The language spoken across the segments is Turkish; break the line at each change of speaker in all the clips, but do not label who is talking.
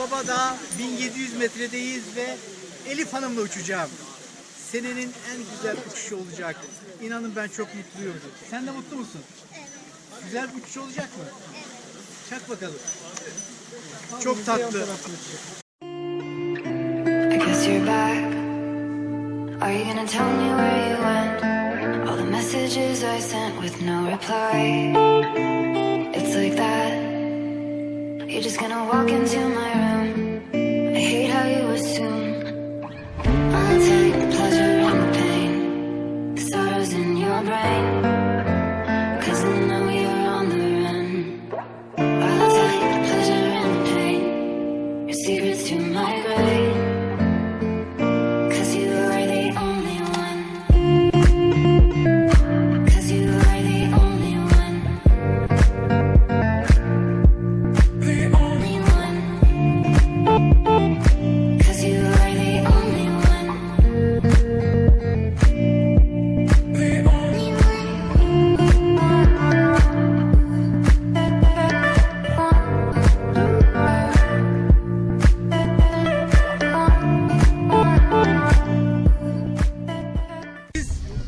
Baba Dağ 1700 metredeyiz ve Elif Hanım'la uçacağım. Senenin en güzel uçuşu olacak. İnanın ben çok mutluyum. Sen de mutlu musun? Evet. Güzel bir uçuş olacak mı? Çak bakalım. Çok tatlı.
I guess you're back. Are you gonna tell me where you went? All the messages I sent with no reply. You're just gonna walk into my room. I hate how you assume I'll take the pleasure and the pain, the sorrows in your brain.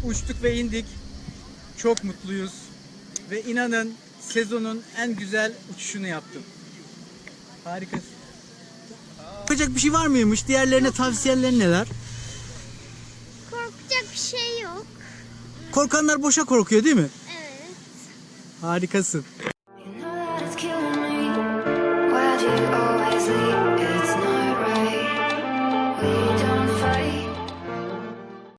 uçtuk ve indik. Çok mutluyuz. Ve inanın sezonun en güzel uçuşunu yaptım. Harika. Yapacak bir şey var mıymış? Diğerlerine tavsiyeler neler?
Korkacak bir şey yok.
Korkanlar boşa korkuyor değil mi?
Evet.
Harikasın. You know